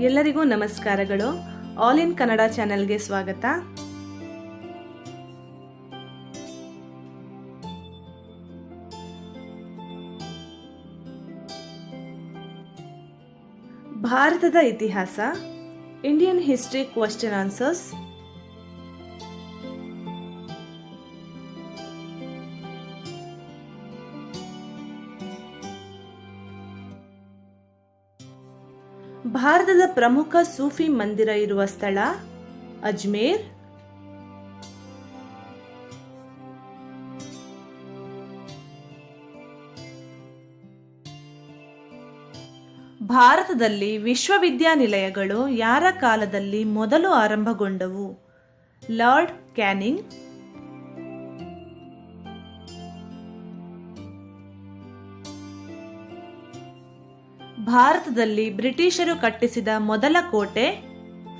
ಎಲ್ಲರಿಗೂ ನಮಸ್ಕಾರಗಳು. All in Kannada ಚಾನೆಲ್ಗೆ ಸ್ವಾಗತ. ಭಾರತದ ಇತಿಹಾಸ ಇಂಡಿಯನ್ ಹಿಸ್ಟ್ರಿ ಕ್ವಶನ್ ಆನ್ಸರ್ಸ್ ಭಾರತದ ಪ್ರಮುಖ ಸೂಫಿ ಮಂದಿರ ಇರುವ ಸ್ಥಳ ಅಜ್ಮೇರ್. ಭಾರತದಲ್ಲಿ ವಿಶ್ವವಿದ್ಯಾನಿಲಯಗಳು ಯಾರ ಕಾಲದಲ್ಲಿ ಮೊದಲು ಆರಂಭಗೊಂಡವು? Lord canning. ಭಾರತದಲ್ಲಿ ಬ್ರಿಟಿಷರು ಕಟ್ಟಿಸಿದ ಮೊದಲ ಕೋಟೆ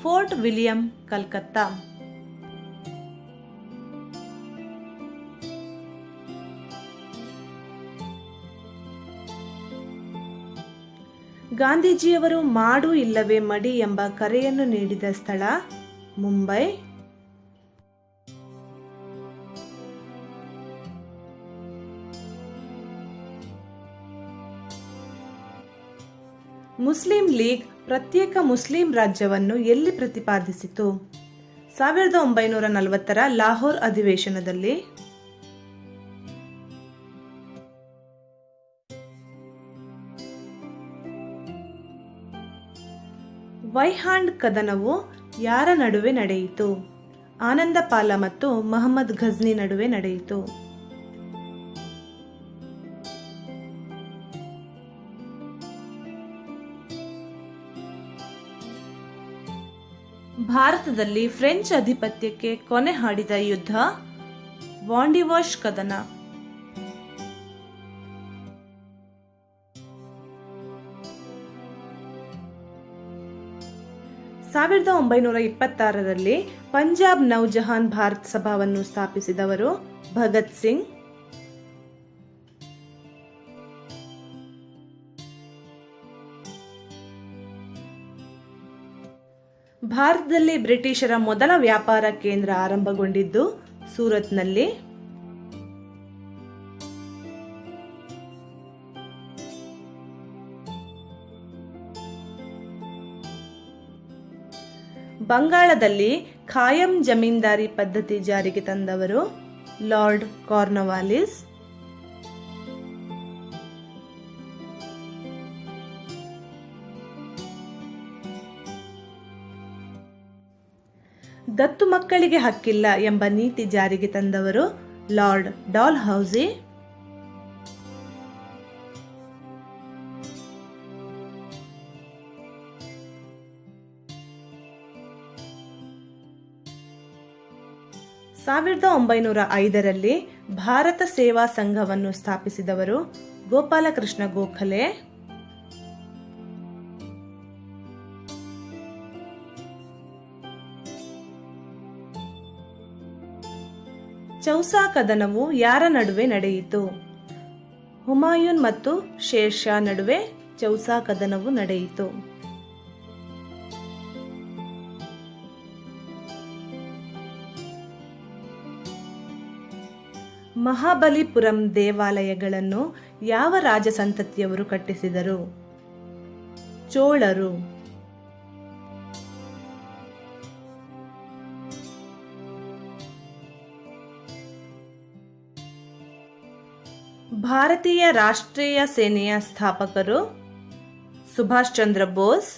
ಫೋರ್ಟ್ ವಿಲಿಯಂ, ಕಲ್ಕತ್ತಾ. ಗಾಂಧೀಜಿಯವರು ಮಾಡು ಇಲ್ಲವೇ ಮಡಿ ಎಂಬ ಕರೆಯನ್ನು ನೀಡಿದ ಸ್ಥಳ ಮುಂಬೈ. ಮುಸ್ಲಿಂ ಲೀಗ್ ಪ್ರತ್ಯೇಕ ಮುಸ್ಲಿಂ ರಾಜ್ಯವನ್ನು ಎಲ್ಲಿ ಪ್ರತಿಪಾದಿಸಿತು? ಸಾವಿರದ ಒಂಬೈನೂರ ನಲವತ್ತರ ಲಾಹೋರ್ ಅಧಿವೇಶನದಲ್ಲಿ ವೈಹಾಂಡ್ ಕದನವು ಯಾರ ನಡುವೆ ನಡೆಯಿತು? ಆನಂದಪಾಲ ಮತ್ತು ಮಹಮ್ಮದ್ ಘಜ್ನಿ ನಡುವೆ ನಡೆಯಿತು. ಭಾರತದಲ್ಲಿ ಫ್ರೆಂಚ್ ಅಧಿಪತ್ಯಕ್ಕೆ ಕೊನೆ ಹಾಡಿದ ಯುದ್ಧ ವಾಂಡಿವಾಶ್ ಕದನ. ಸಾವಿರದ ಒಂಬೈನೂರ ಇಪ್ಪತ್ತಾರರಲ್ಲಿ ಪಂಜಾಬ್ ನೌಜಹಾನ್ ಭಾರತ್ ಸಭಾವನ್ನು ಸ್ಥಾಪಿಸಿದವರು ಭಗತ್ ಸಿಂಗ್. ಭಾರತದಲ್ಲಿ ಬ್ರಿಟಿಷರ ಮೊದಲ ವ್ಯಾಪಾರ ಕೇಂದ್ರ ಆರಂಭಗೊಂಡಿದ್ದು ಸೂರತ್ನಲ್ಲಿ. ಬಂಗಾಳದಲ್ಲಿ ಖಾಯಂ ಜಮೀನ್ದಾರಿ ಪದ್ಧತಿ ಜಾರಿಗೆ ತಂದವರು ಲಾರ್ಡ್ ಕಾರ್ನವಾಲಿಸ್. ದತ್ತು ಮಕ್ಕಳಿಗೆ ಹಕ್ಕಿಲ್ಲ ಎಂಬ ನೀತಿ ಜಾರಿಗೆ ತಂದವರು ಲಾರ್ಡ್ ಡಾಲ್ ಹೌಸಿ ಸಾವಿರದ ಒಂಬೈನೂರ ಐದರಲ್ಲಿ ಭಾರತ ಸೇವಾ ಸಂಘವನ್ನು ಸ್ಥಾಪಿಸಿದವರು ಗೋಪಾಲಕೃಷ್ಣ ಗೋಖಲೆ. ಚೌಸಾ ಕದನವು ಯಾರ ನಡುವೆ ನಡೆಯಿತು? ಹುಮಾಯೂನ್ ಮತ್ತು ಶೇರ್ ಶಾ ನಡುವೆ ಚೌಸಾ ಕದನವು ನಡೆಯಿತು. ಮಹಾಬಲಿಪುರಂ ದೇವಾಲಯಗಳನ್ನು ಯಾವ ರಾಜ ಸಂತತಿಯವರು ಕಟ್ಟಿಸಿದರು? ಚೋಳರು. ಭಾರತೀಯ ರಾಷ್ಟ್ರೀಯ ಸೇನೆಯ ಸ್ಥಾಪಕರು ಸುಭಾಷ್ ಚಂದ್ರ ಬೋಸ್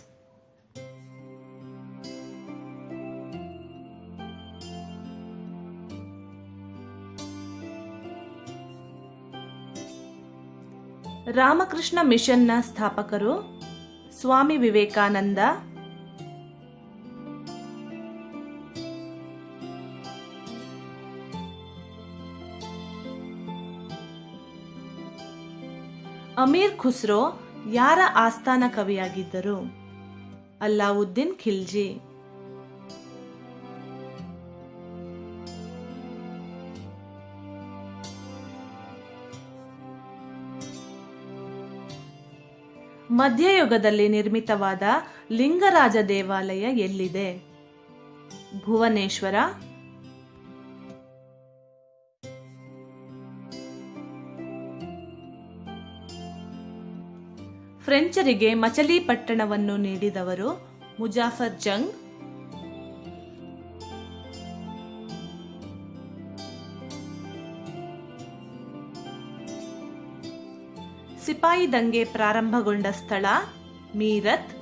ರಾಮಕೃಷ್ಣ ಮಿಷನ್ನ ಸ್ಥಾಪಕರು ಸ್ವಾಮಿ ವಿವೇಕಾನಂದ ಅಮೀರ್ ಖುಸ್ರೋ ಯಾರ ಆಸ್ಥಾನ ಕವಿಯಾಗಿದ್ದರು? ಅಲ್ಲಾವುದ್ದೀನ್ ಖಿಲ್ಜಿ. ಮಧ್ಯಯುಗದಲ್ಲಿ ನಿರ್ಮಿತವಾದ ಲಿಂಗರಾಜ ದೇವಾಲಯ ಎಲ್ಲಿದೆ? ಭುವನೇಶ್ವರ ಫ್ರೆಂಚರಿಗೆ ಮಚಲಿಪಟ್ಟಣವನ್ನು ನೀಡಿದವರು ಮುಜಾಫರ್ ಜಂಗ್. ಸಿಪಾಯಿ ದಂಗೆ ಪ್ರಾರಂಭಗೊಂಡ ಸ್ಥಳ ಮೀರತ್.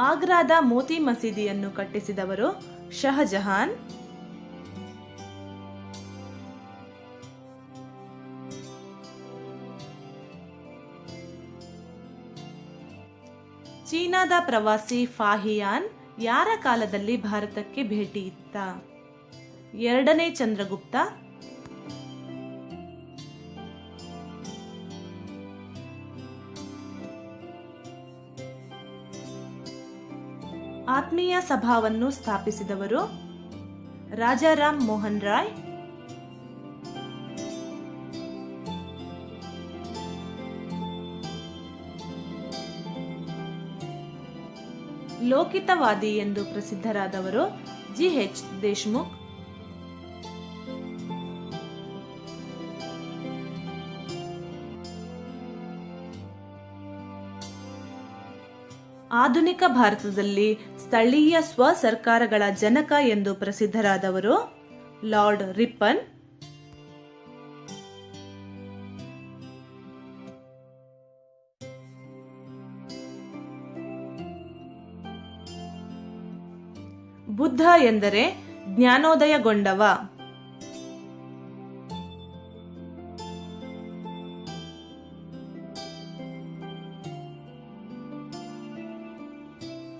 ಆಗ್ರಾದ ಮೋತಿ ಮಸೀದಿಯನ್ನು ಕಟ್ಟಿಸಿದವರು ಶಹಜಹಾನ್. ಚೀನಾದ ಪ್ರವಾಸಿ ಫಾಹಿಯಾನ್ ಯಾರ ಕಾಲದಲ್ಲಿ ಭಾರತಕ್ಕೆ ಭೇಟಿ ಇತ್ತ ಎರಡನೇ ಚಂದ್ರಗುಪ್ತ. ಆತ್ಮೀಯ ಸಭಾವನ್ನು ಸ್ಥಾಪಿಸಿದವರು ರಾಜಾರಾಮ್ ಮೋಹನ್ ರಾಯ್ ಲೋಕಿತವಾದಿ ಎಂದು ಪ್ರಸಿದ್ಧರಾದವರು ಜಿ ಎಚ್ ದೇಶ್ಮುಖ್. ಆಧುನಿಕ ಭಾರತದಲ್ಲಿ ಸ್ಥಳೀಯ ಸ್ವ ಸರ್ಕಾರಗಳ ಜನಕ ಎಂದು ಪ್ರಸಿದ್ಧರಾದವರು ಲಾರ್ಡ್ ರಿಪ್ಪನ್ ಬುದ್ಧ ಎಂದರೆ ಜ್ಞಾನೋದಯಗೊಂಡವ.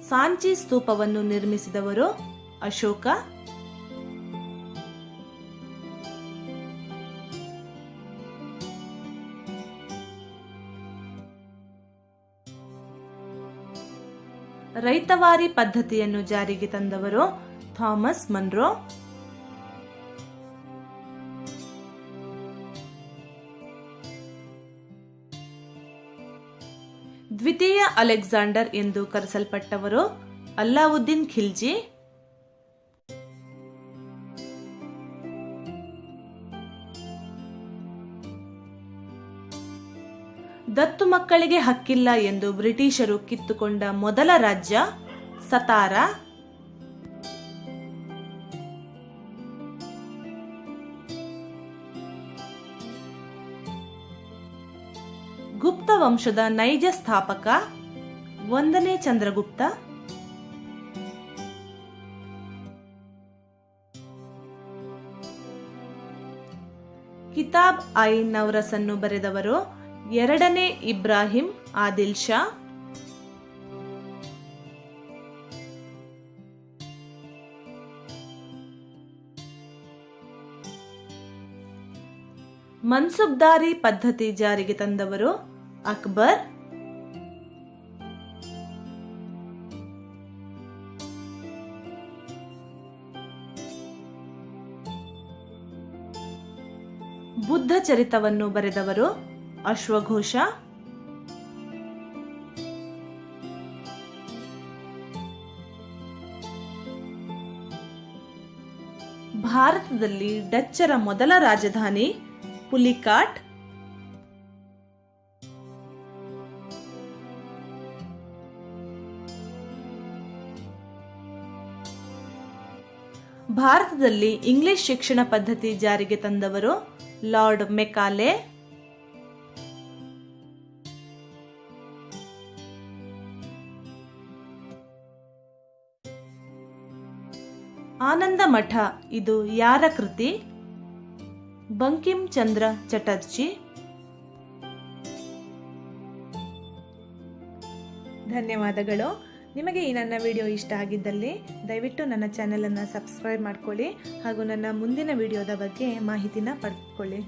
ಸಾಂಚಿ ಸ್ತೂಪವನ್ನು ನಿರ್ಮಿಸಿದವರು ಅಶೋಕ ರೈತವಾರಿ ಪದ್ಧತಿಯನ್ನು ಜಾರಿಗೆ ತಂದವರು ಥಾಮಸ್ ಮನ್ರೋ. ದ್ವಿತೀಯ ಅಲೆಕ್ಸಾಂಡರ್ ಎಂದು ಕರೆಸಲ್ಪಟ್ಟವರು ಅಲ್ಲಾವುದ್ದೀನ್ ಖಿಲ್ಜಿ. ಮಕ್ಕಳಿಗೆ ಹಕ್ಕಿಲ್ಲ ಎಂದು ಬ್ರಿಟಿಷರು ಕಿತ್ತುಕೊಂಡ ಮೊದಲ ರಾಜ್ಯ ಸತಾರ. ಗುಪ್ತ ವಂಶದ ನೈಜ ಸ್ಥಾಪಕ ಒಂದನೇ ಚಂದ್ರಗುಪ್ತ. ಕಿತಾಬ್ ಐ ನವರಸನ್ನು ಬರೆದವರು ಎರಡನೇ ಇಬ್ರಾಹಿಂ ಆದಿಲ್ ಶಾ. ಮನ್ಸುಬ್ದಾರಿ ಪದ್ಧತಿ ಜಾರಿಗೆ ತಂದವರು ಅಕ್ಬರ್. ಬುದ್ಧ ಚರಿತವನ್ನು ಬರೆದವರು ಅಶ್ವಘೋಷ. ಭಾರತದಲ್ಲಿ ಡಚ್ಚರ ಮೊದಲ ರಾಜಧಾನಿ ಪುಲಿಕಾಟ್. ಭಾರತದಲ್ಲಿ ಇಂಗ್ಲಿಷ್ ಶಿಕ್ಷಣ ಪದ್ಧತಿ ಜಾರಿಗೆ ತಂದವರು ಲಾರ್ಡ್ ಮೆಕಾಲೆ. ಆನಂದ ಮಠ ಇದು ಯಾರ ಕೃತಿ? ಬಂಕಿಂ ಚಂದ್ರ ಚಟರ್ಜಿ. ಧನ್ಯವಾದಗಳು. ನಿಮಗೆ ಈ ನನ್ನ ವಿಡಿಯೋ ಇಷ್ಟ ಆಗಿದ್ದಲ್ಲಿ ದಯವಿಟ್ಟು ನನ್ನ ಚಾನೆಲನ್ನು ಸಬ್ಸ್ಕ್ರೈಬ್ ಮಾಡ್ಕೊಳ್ಳಿ ಹಾಗೂ ನನ್ನ ಮುಂದಿನ ವಿಡಿಯೋದ ಬಗ್ಗೆ ಮಾಹಿತಿನ ಪಡೆದುಕೊಳ್ಳಿ.